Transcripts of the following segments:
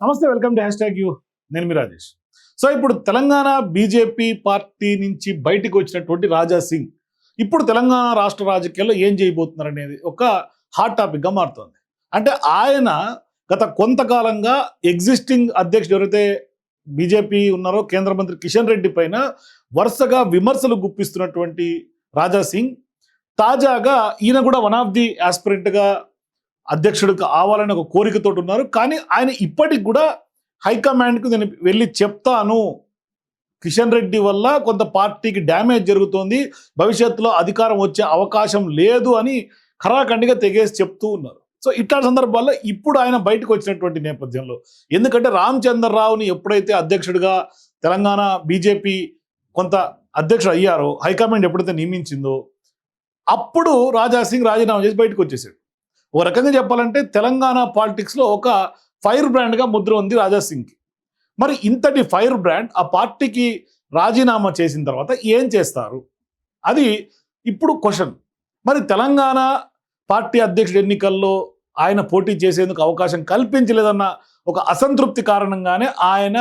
నమస్తే welcome to hashtag you. నేను మీ రాజేష్. సో ఇప్పుడు తెలంగాణ బీజేపీ పార్టీ నుంచి బయటికి వచ్చినటువంటి రాజా సింగ్ ఇప్పుడు తెలంగాణ రాష్ట్ర రాజకీయాల్లో ఏం చేయబోతున్నారు అనేది ఒక హాట్ టాపిక్గా మారుతుంది. అంటే ఆయన గత కొంతకాలంగా ఎగ్జిస్టింగ్ అధ్యక్షుడు ఎవరైతే బీజేపీ ఉన్నారో కేంద్ర మంత్రి కిషన్ రెడ్డి పైన వరుసగా విమర్శలు గుప్పిస్తున్నటువంటి రాజా సింగ్ తాజాగా ఈయన కూడా వన్ ఆఫ్ ది యాస్పిరెంట్గా అధ్యక్షుడు కావాలని ఒక కోరికతో ఉన్నారు. కానీ ఆయన ఇప్పటికి కూడా హైకమాండ్కు నేను వెళ్ళి చెప్తాను. కిషన్ రెడ్డి వల్ల కొంత పార్టీకి డ్యామేజ్ జరుగుతోంది. భవిష్యత్తులో అధికారం వచ్చే అవకాశం లేదు అని ఖరాఖండిగా తెగేసి చెప్తూ ఉన్నారు. సో ఇట్లాంటి సందర్భాల్లో ఇప్పుడు ఆయన బయటకు వచ్చినటువంటి నేపథ్యంలో ఎందుకంటే రామచంద్రరావుని ఎప్పుడైతే అధ్యక్షుడిగా తెలంగాణ బీజేపీ కొంత అధ్యక్షుడు అయ్యారో హైకమాండ్ ఎప్పుడైతే నియమించిందో అప్పుడు రాజా సింగ్ రాజీనామా చేసి బయటకు వచ్చేసాడు. ఓ రకంగా చెప్పాలంటే తెలంగాణ పాలిటిక్స్లో ఒక ఫైర్ బ్రాండ్గా ముద్ర ఉంది రాజాసింగ్కి మరి ఇంతటి ఫైర్ బ్రాండ్ ఆ పార్టీకి రాజీనామా చేసిన తర్వాత ఏం చేస్తారు? అది ఇప్పుడు క్వశ్చన్. మరి తెలంగాణ పార్టీ అధ్యక్షుడు ఎన్నికల్లో ఆయన పోటీ చేసేందుకు అవకాశం కల్పించలేదన్న ఒక అసంతృప్తి కారణంగానే ఆయన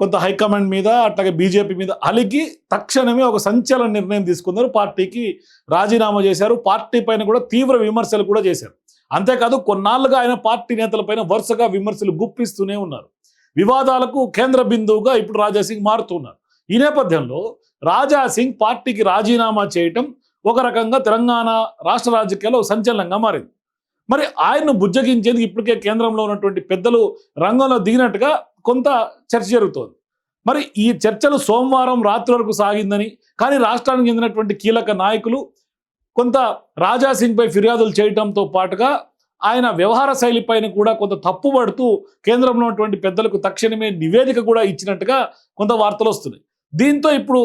కొంత హైకమాండ్ మీద అట్లాగే బీజేపీ మీద అలిగి తక్షణమే ఒక సంచలన నిర్ణయం తీసుకున్నారు. పార్టీకి రాజీనామా చేశారు. పార్టీ పైన కూడా తీవ్ర విమర్శలు కూడా చేశారు. అంతేకాదు కొన్నాళ్ళుగా ఆయన పార్టీ నేతలపైన వరుసగా విమర్శలు గుప్పిస్తూనే ఉన్నారు. వివాదాలకు కేంద్ర బిందువుగా ఇప్పుడు రాజాసింగ్ మారుతున్నారు ఈ నేపథ్యంలో రాజాసింగ్ పార్టీకి రాజీనామా చేయటం ఒక రకంగా తెలంగాణ రాష్ట్ర రాజకీయాల్లో సంచలనంగా మారింది. మరి ఆయన్ను బుజ్జగించేందుకు ఇప్పటికే కేంద్రంలో ఉన్నటువంటి పెద్దలు రంగంలో దిగినట్టుగా కొంత చర్చ జరుగుతోంది. మరి ఈ చర్చలు సోమవారం రాత్రి వరకు సాగిందని కానీ రాష్ట్రానికి చెందినటువంటి కీలక నాయకులు కొంత రాజాసింగ్పై ఫిర్యాదులు చేయడంతో పాటుగా ఆయన వ్యవహార శైలిపైన కూడా కొంత తప్పుపడుతూ కేంద్రంలో ఉన్నటువంటి పెద్దలకు తక్షణమే నివేదిక కూడా ఇచ్చినట్టుగా కొంత వార్తలు వస్తున్నాయి. దీంతో ఇప్పుడు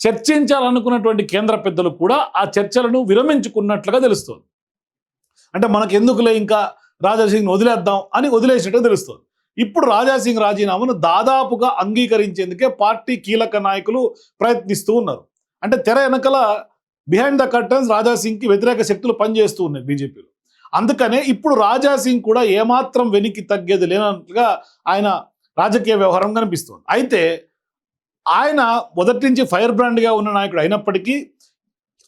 చర్చించాలనుకున్నటువంటి కేంద్ర పెద్దలు కూడా ఆ చర్చలను విరమించుకున్నట్లుగా తెలుస్తోంది. అంటే మనకు ఎందుకులే ఇంకా రాజాసింగ్ని వదిలేద్దాం అని వదిలేసినట్టుగా తెలుస్తోంది. ఇప్పుడు రాజాసింగ్ రాజీనామాను దాదాపుగా అంగీకరించేందుకే పార్టీ కీలక నాయకులు ప్రయత్నిస్తూ ఉన్నారు. అంటే తెర వెనకల బిహైండ్ ద కర్టన్స్ రాజాసింగ్కి వ్యతిరేక శక్తులు పనిచేస్తూ ఉన్నాయి బీజేపీలో. అందుకనే ఇప్పుడు రాజాసింగ్ కూడా ఏమాత్రం వెనక్కి తగ్గేది లేనట్టుగా ఆయన రాజకీయ వ్యవహారం కనిపిస్తుంది. అయితే ఆయన మొదటి నుంచి ఫైర్ బ్రాండ్గా ఉన్న నాయకుడు అయినప్పటికీ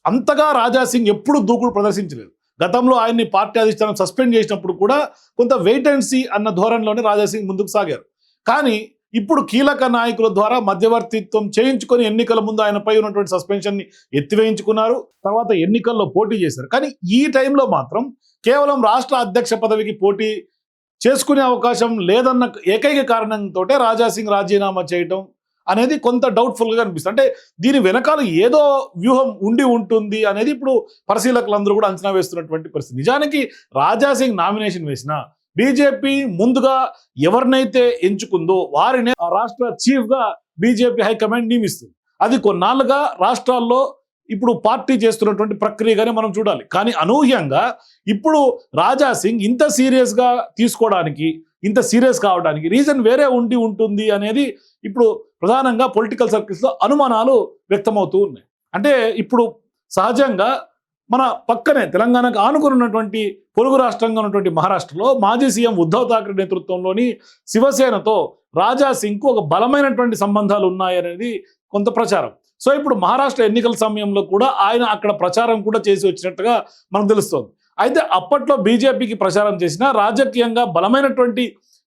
అంతగా రాజాసింగ్ ఎప్పుడు దూకుడు ప్రదర్శించలేదు. గతంలో ఆయన్ని పార్టీ అధిష్టానం సస్పెండ్ చేసినప్పుడు కూడా కొంత వెయిట్ అండ్ సీ అన్న ధోరణిలోనే రాజాసింగ్ ముందుకు సాగారు. కానీ ఇప్పుడు కీలక నాయకుల ద్వారా మధ్యవర్తిత్వం చేయించుకొని ఎన్నికల ముందు ఆయనపై ఉన్నటువంటి సస్పెన్షన్ని ఎత్తివేయించుకున్నారు. తర్వాత ఎన్నికల్లో పోటీ చేశారు. కానీ ఈ టైంలో మాత్రం కేవలం రాష్ట్ర అధ్యక్ష పదవికి పోటీ చేసుకునే అవకాశం లేదన్న ఏకైక కారణంతో రాజాసింగ్ రాజీనామా చేయటం అనేది కొంత డౌట్ఫుల్గా అనిపిస్తుంది అంటే దీని వెనకాల ఏదో వ్యూహం ఉండి ఉంటుంది అనేది ఇప్పుడు పరిశీలకులందరూ కూడా అంచనా వేస్తున్నటువంటి పరిస్థితి. నిజానికి రాజాసింగ్ నామినేషన్ వేసిన బీజేపీ ముందుగా ఎవరినైతే ఎంచుకుందో వారినే ఆ రాష్ట్ర చీఫ్గా బీజేపీ హైకమాండ్ నియమిస్తుంది. అది కొన్నాళ్ళుగా రాష్ట్రాల్లో ఇప్పుడు పార్టీ చేస్తున్నటువంటి ప్రక్రియగానే మనం చూడాలి. కానీ అనూహ్యంగా ఇప్పుడు రాజా సింగ్ ఇంత సీరియస్గా తీసుకోవడానికి ఇంత సీరియస్ కావడానికి రీజన్ వేరే ఉండి ఉంటుంది అనేది ఇప్పుడు ప్రధానంగా పొలిటికల్ సర్కిల్స్లో అనుమానాలు వ్యక్తమవుతూ ఉన్నాయి. అంటే ఇప్పుడు సహజంగా మన పక్కనే తెలంగాణకు ఆనుకుని ఉన్నటువంటి పొరుగు రాష్ట్రంగా ఉన్నటువంటి మహారాష్ట్రలో మాజీ సీఎం ఉద్ధవ్ థాక్రే నేతృత్వంలోని శివసేనతో రాజా సింగ్కు ఒక బలమైనటువంటి సంబంధాలు ఉన్నాయనేది కొంత ప్రచారం. సో ఇప్పుడు మహారాష్ట్ర ఎన్నికల సమయంలో కూడా ఆయన అక్కడ ప్రచారం కూడా చేసి వచ్చినట్టుగా మనకు తెలుస్తోంది. అయితే అప్పట్లో బీజేపీకి ప్రచారం చేసిన రాజకీయంగా బలమైనటువంటి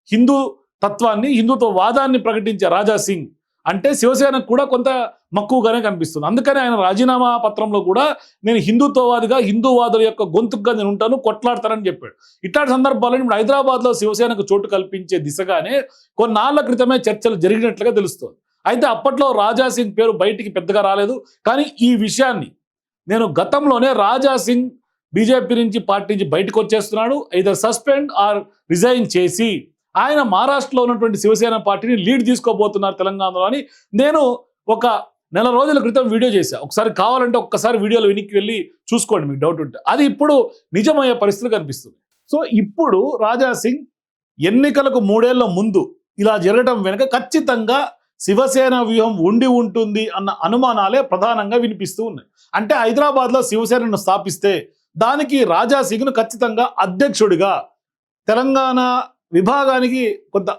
హిందూ తత్వాన్ని హిందుత్వ వాదాన్ని ప్రకటించే రాజా సింగ్ అంటే శివసేనకు కూడా కొంత మక్కువగానే కనిపిస్తుంది. అందుకని ఆయన రాజీనామా పత్రంలో కూడా నేను హిందుత్వవాదిగా హిందూవాదుల యొక్క గొంతుగా నేను ఉంటాను కొట్లాడతానని చెప్పాడు. ఇట్లాంటి సందర్భాల్లో ఇప్పుడు హైదరాబాద్లో శివసేనకు చోటు కల్పించే దిశగానే కొన్నాళ్ళ క్రితమే చర్చలు జరిగినట్లుగా తెలుస్తోంది. అయితే అప్పట్లో రాజా సింగ్ పేరు బయటికి పెద్దగా రాలేదు. కానీ ఈ విషయాన్ని నేను గతంలోనే రాజా సింగ్ బీజేపీ నుంచి పార్టీ నుంచి బయటకు వచ్చేస్తున్నాడు. ఐదర్ సస్పెండ్ ఆర్ రిజైన్ చేసి ఆయన మహారాష్ట్రలో ఉన్నటువంటి శివసేన పార్టీని లీడ్ తీసుకోబోతున్నారు తెలంగాణలో అని నేను ఒక నెల రోజుల క్రితం వీడియో చేశా. ఒకసారి కావాలంటే ఒక్కసారి వీడియోలో వెనక్కి వెళ్ళి చూసుకోండి మీకు డౌట్ ఉంటే. అది ఇప్పుడు నిజమయ్యే పరిస్థితి కనిపిస్తుంది సో ఇప్పుడు రాజా సింగ్ ఎన్నికలకు మూడేళ్ళ ముందు ఇలా జరగడం వెనుక ఖచ్చితంగా శివసేన వ్యూహం ఉండి ఉంటుంది అన్న అనుమానాలే ప్రధానంగా వినిపిస్తూ ఉన్నాయి. అంటే హైదరాబాద్లో శివసేనను స్థాపిస్తే దానికి రాజా సింగ్ను ఖచ్చితంగా అధ్యక్షుడిగా తెలంగాణ విభాగానికి కొంత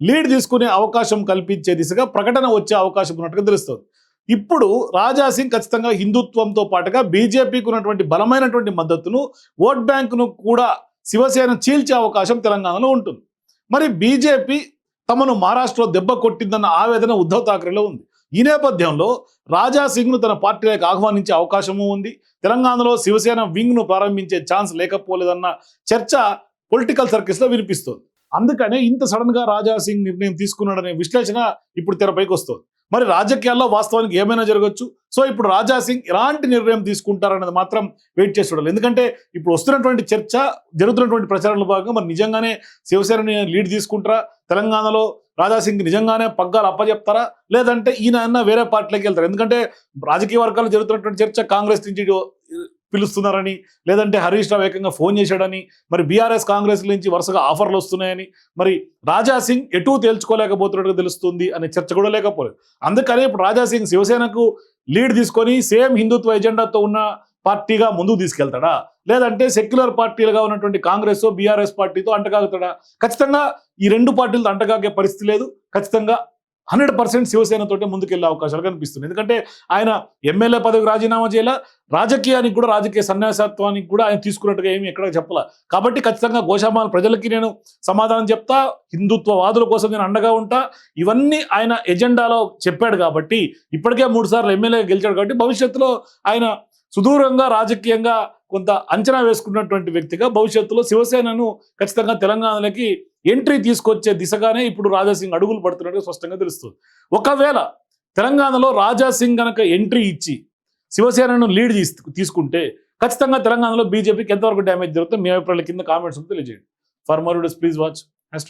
లీడ్ తీసుకునే అవకాశం కల్పించే దిశగా ప్రకటన వచ్చే అవకాశం ఉన్నట్టుగా తెలుస్తుంది. ఇప్పుడు రాజా సింగ్ ఖచ్చితంగా హిందుత్వంతో పాటుగా బీజేపీకి ఉన్నటువంటి బలమైనటువంటి మద్దతును ఓట్ బ్యాంకును కూడా శివసేన చీల్చే అవకాశం తెలంగాణలో ఉంటుంది. మరి బీజేపీ తమను మహారాష్ట్రలో దెబ్బ కొట్టిందన్న ఆవేదన ఉద్ధవ్ ఠాక్రేలో ఉంది. ఈ నేపథ్యంలో రాజా సింగ్ను తన పార్టీలోకి ఆహ్వానించే అవకాశము ఉంది. తెలంగాణలో శివసేన వింగ్ను ప్రారంభించే ఛాన్స్ లేకపోలేదన్న చర్చ పొలిటికల్ సర్కిల్స్లో వినిపిస్తోంది. అందుకనే ఇంత సడన్గా రాజా సింగ్ నిర్ణయం తీసుకున్నాడనే విశ్లేషణ ఇప్పుడు తెరపైకి వస్తుంది. మరి రాజకీయాల్లో వాస్తవానికి ఏమైనా జరగచ్చు? సో ఇప్పుడు రాజా సింగ్ ఎలాంటి నిర్ణయం తీసుకుంటారనేది మాత్రం వెయిట్ చేసి చూడాలి. ఎందుకంటే ఇప్పుడు వస్తున్నటువంటి చర్చ జరుగుతున్నటువంటి ప్రచారంలో భాగంగా మరి నిజంగానే శివసేనని లీడ్ తీసుకుంటారా? తెలంగాణలో రాజా సింగ్ నిజంగానే పగ్గాలు అప్పచెప్తారా లేదంటే ఈయన వేరే పార్టీలోకి వెళ్తారు? ఎందుకంటే రాజకీయ వర్గాల్లో జరుగుతున్నటువంటి చర్చ కాంగ్రెస్ నుంచి పిలుస్తున్నారని లేదంటే హరీష్ రావు ఏకంగా ఫోన్ చేశాడని మరి బీఆర్ఎస్ కాంగ్రెస్ నుంచి వరుసగా ఆఫర్లు వస్తున్నాయని మరి రాజా సింగ్ ఎటు తేల్చుకోలేకపోతున్నట్టుగా తెలుస్తుంది అనే చర్చ కూడా లేకపోలేదు. అందుకనే ఇప్పుడు రాజా సింగ్ శివసేనకు లీడ్ తీసుకొని సేమ్ హిందుత్వ ఎజెండాతో ఉన్న పార్టీగా ముందుకు తీసుకెళ్తాడా? లేదంటే సెక్యులర్ పార్టీలుగా ఉన్నటువంటి కాంగ్రెస్ బీఆర్ఎస్ పార్టీతో అంటగాగుతాడా ఖచ్చితంగా ఈ రెండు పార్టీలతో అంటగాగే పరిస్థితి లేదు. ఖచ్చితంగా హండ్రెడ్ పర్సెంట్ శివసేనతోటే ముందుకెళ్ళే అవకాశాలు కనిపిస్తుంది ఎందుకంటే ఆయన ఎమ్మెల్యే పదవికి రాజీనామా చేయాల రాజకీయానికి కూడా రాజకీయ సన్యాసత్వానికి కూడా ఆయన తీసుకున్నట్టుగా ఏమి ఎక్కడ చెప్పాల. కాబట్టి ఖచ్చితంగా గోషామాల ప్రజలకి నేను సమాధానం చెప్తా హిందుత్వవాదుల కోసం నేను అండగా ఉంటా. ఇవన్నీ ఆయన ఎజెండాలో చెప్పాడు కాబట్టి ఇప్పటికే మూడు సార్లు ఎమ్మెల్యే గెలిచాడు కాబట్టి భవిష్యత్తులో ఆయన సుదూరంగా రాజకీయంగా కొంత అంచనా వేసుకున్నటువంటి వ్యక్తిగా భవిష్యత్తులో శివసేనను ఖచ్చితంగా తెలంగాణలోకి ఎంట్రీ తీసుకొచ్చే దిశగానే ఇప్పుడు రాజాసింగ్ అడుగులు పడుతున్నట్టు స్పష్టంగా తెలుస్తుంది. ఒకవేళ తెలంగాణలో రాజాసింగ్ కనుక ఎంట్రీ ఇచ్చి శివసేనను లీడ్ తీసుకుంటే ఖచ్చితంగా తెలంగాణలో బీజేపీకి ఎంతవరకు డ్యామేజ్ జరుగుతుంది మీ అభిప్రాయాల కింద కామెంట్స్ తెలియజేయండి. For more please watch hash